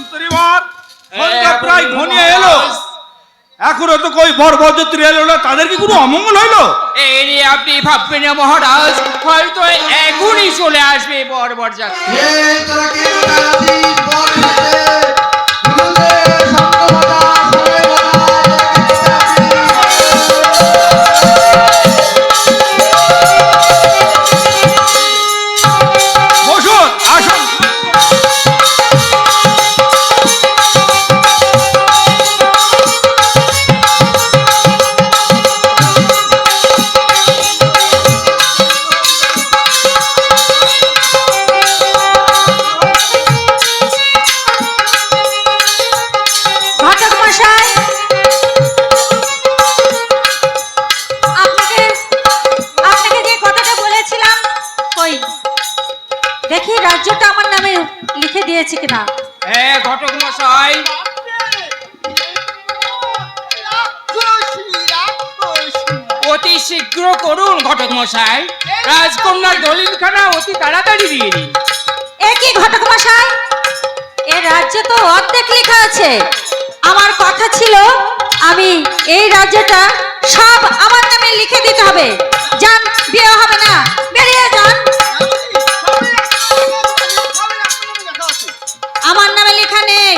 সন্ধ্যা হ্যাঁ, প্রায় ঘনিয়ে এলো। এখনও তো কই বর বরযাত্রী এলো না তাদের কি কোনো অমঙ্গল হইল? এই নিয়ে আপনি ভাববেন না মহারাজ হয়তো এখনই চলে আসবে বর বর অতি শীঘ্র করুন ঘটক মশাই। রাজকন্যার দলিলখানা অতি তাড়াতাড়ি দিয়ে দিন। একই ঘটক মশাই? এ রাজ্যে তো অর্ধেক লেখা আছে। আমার কথা ছিল আমি এই রাজ্যটা সব আমার নামে লিখে দিতে হবে। যান বিয়ে হবে না। বেরিয়ে যান। আমার নামে লেখা নেই।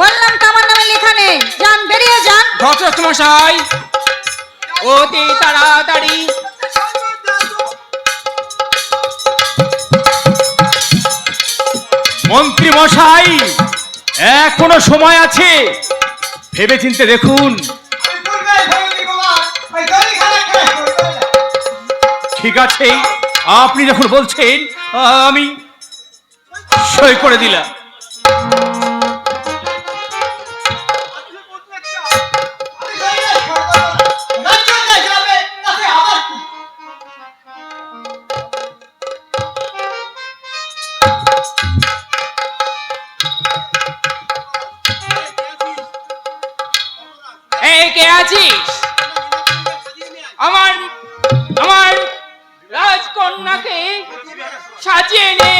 বললাম তো আমার নামে লেখা নেই। যান বেরিয়ে যান। ঘটক মশাই অতি তাড়াতাড়ি। মন্ত্রী মশাই, এখনও সময় আছে। ভেবে চিনতে দেখুন। ঠিক আছে, আপনি যখন বলছেন, আমি সই করে দিলাম। আছিস? আমার আমার রাজকন্যাকে সাজিয়ে নে।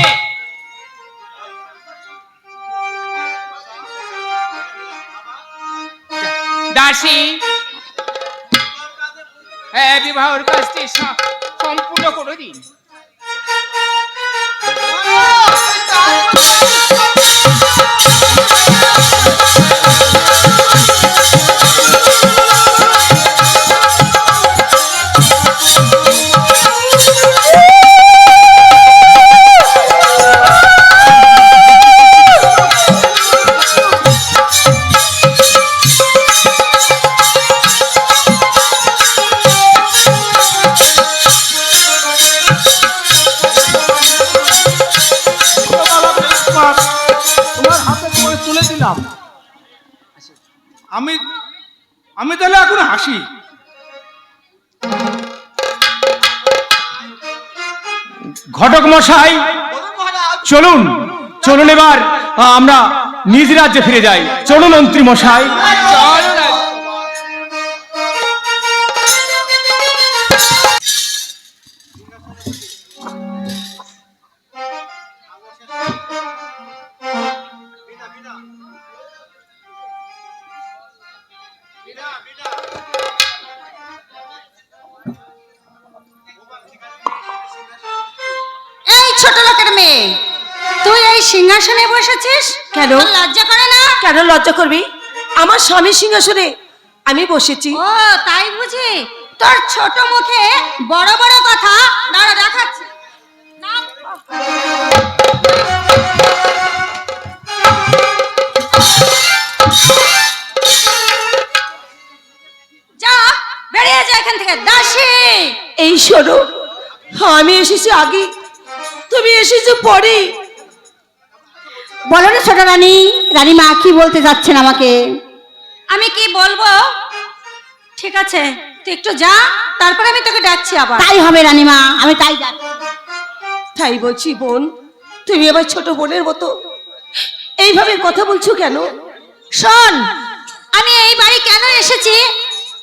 দাসী হ্যাঁ বিবাহর কাজটি সম্পূর্ণ করে দিন। তুলে দিলাম। আমি আমি তাহলে এখন হাসি। ঘটক মশাই, চলুন চলুন এবার আমরা নিজ রাজ্যে ফিরে যাই। চলুন মন্ত্রী মশাই। সিংহাসনে বসেছিস? কেন? লজ্জা করে না? কেন লজ্জা করবি? আমার স্বামীর সিংহাসনে আমি বসেছি। ও তাই বুঝি? তোর ছোট মুখে বড় বড় কথা দাঁড়া দেখাচ্ছি। যা বেরিয়ে যা এখান থেকে দাসী। এই শোনো আমি এসেছি আগে। তুমি এসেছ পরে। বলো না ছোট রানী রানীমা কি বলতে যাচ্ছেন আমাকে? আমি কি বলব? ঠিক আছে তুই একটু যা তারপরে আমি তোকে ডাকছি আবার। তাই হবে রানীমা আমি তাই যাচ্ছি তাই বলছি বোন তুমি আবার ছোট বোনের মতো। এইভাবে কথা বলছো কেন? শোন আমি এই বাড়ি কেন এসেছি?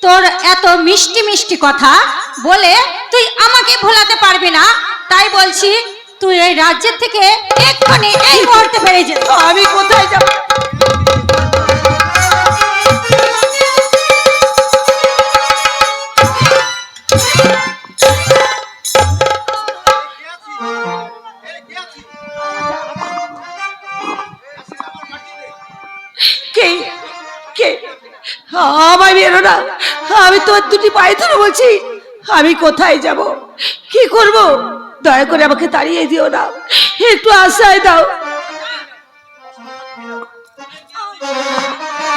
তোর এত মিষ্টি মিষ্টি কথা বলে তুই আমাকে ভোলাতে পারবি না। তাই বলছি তুই এই রাজ্যের থেকে এক্ষুনি এই মুহূর্তে বেরিয়ে যেত আমি কোথায় যাব? আমি তোর দুটি পায়ে ধরে বলছি। আমি কোথায় যাব? কি করব? দয়া করে আমাকে তাড়িয়ে দিও না। একটু আশ্রয় দাও।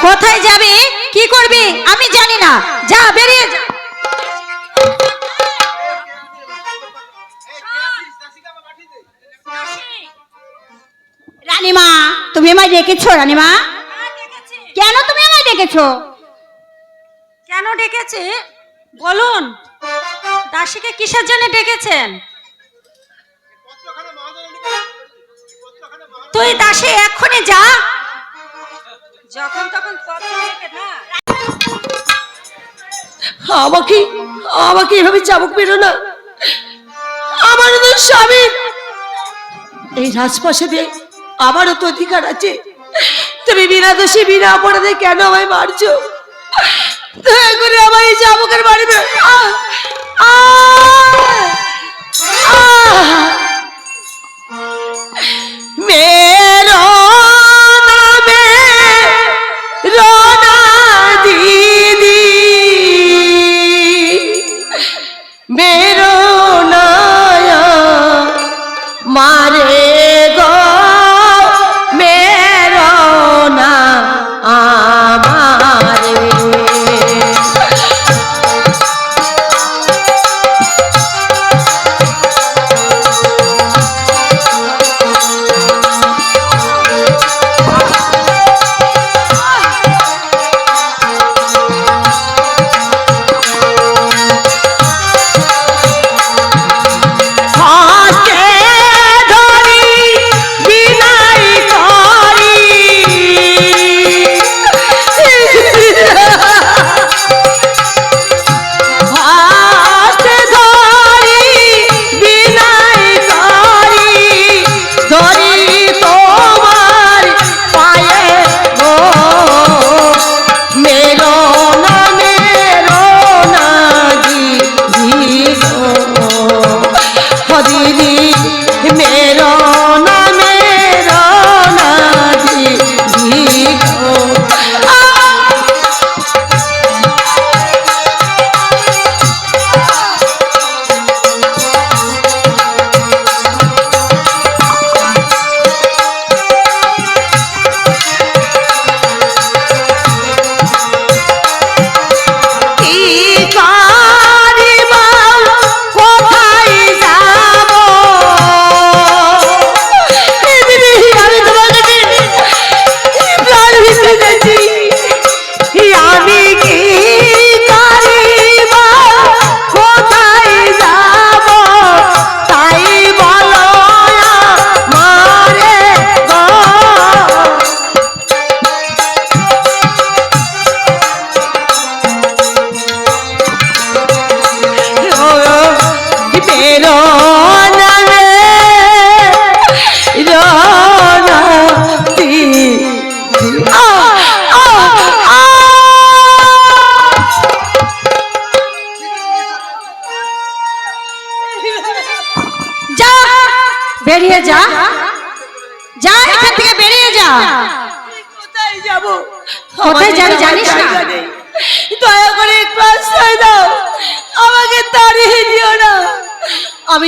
কোথায় যাবে? কি করবি? আমি জানি না। যা বেরিয়ে যা। রানীমা তুমি আমায় ডেকেছো রানীমা? কেন তুমি আমায় ডেকেছো? কেন ডেকেছে? বলুন। দাসীকে কিসের জন্য ডেকেছেন? তুই দাসী এক্ষুনি যা। যখন তখন আমাকে আমাকে এভাবে চাবুক মেরো না। আমার তো স্বামী। এই রাজপাশে দিয়ে আমারও তো অধিকার আছে। তুমি বিনা দোষী বিনা অপরাধে কেন আমায় মারছো? দয়া করে আমার এই চাবুকের বাড়ি মে- আহ!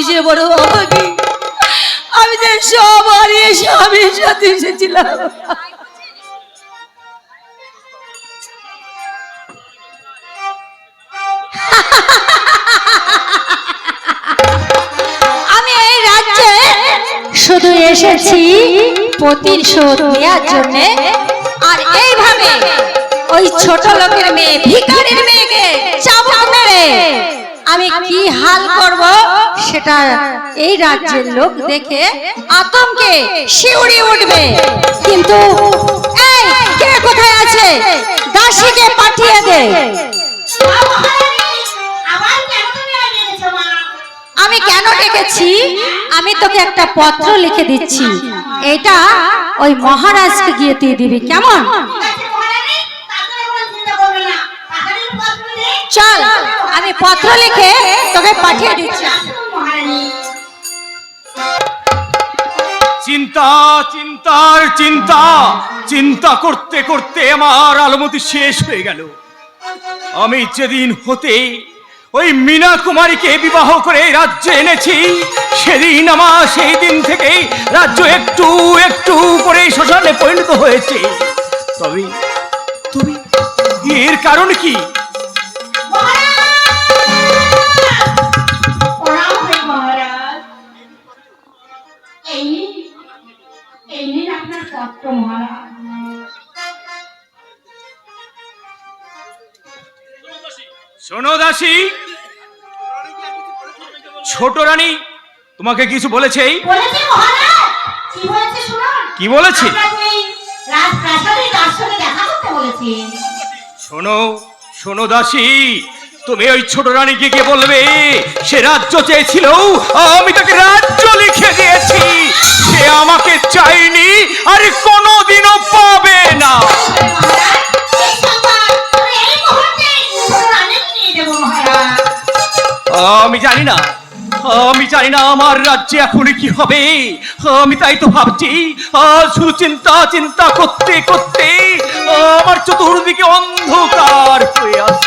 আমি বড় অভাগী আমি যে সব হারিয়ে স্বামীর সাথে এসেছিলাম। আমি এই রাজ্যে শুধু এসেছি প্রতিশোধ নেওয়ার জন্য, আর এইভাবে ওই ছোট লোকের মেয়ে ভিখারির মেয়েকে চাবুক মেরে আমি কি হাল করব সেটা এই রাজ্যের লোক দেখে আতঙ্কে শিউরে উঠবে। কিন্তু এই কে কোথায় আছে? দাসীকে পাঠিয়ে দে। আমি কেন ডেকেছি? আমি তোকে একটা পত্র লিখে দিচ্ছি। এটা ওই মহারাজকে গিয়ে তুই দিবি। কেমন? চল। আমি পত্র লিখে তোকে পাঠিয়ে দিচ্ছি। চিন্তা, চিন্তার চিন্তা চিন্তা করতে করতে আমার আলমতি শেষ হয়ে গেল। আমি যেদিন হতে ওই মীনা কুমারীকে বিবাহ করে রাজ্যে এনেছি, সেদিন আমার সেই দিন থেকে রাজ্য একটু একটু করে শ্মশানে পরিণত হয়েছে। তবে তুমি এর কারণ কি? শোনো দাসী ছোট রানী তোমাকে কিছু বলেছে কি বলেছে শোনো শোনো দাসী তুমি ওই ছোট রানীকে কে বলবে? সে রাজ্য চেয়েছিল আমি তাকে রাজ্য লিখে দিয়েছি। সে আমাকে চাইনি আর কোনোদিনও পাবে না। আমি জানি না। আমি জানি না আমার রাজ্যে এখন কি হবে। আমি তাই তো ভাবছি চিন্তা চিন্তা করতে করতে, আমার চতুর্দিকে অন্ধকার হয়ে আসছে।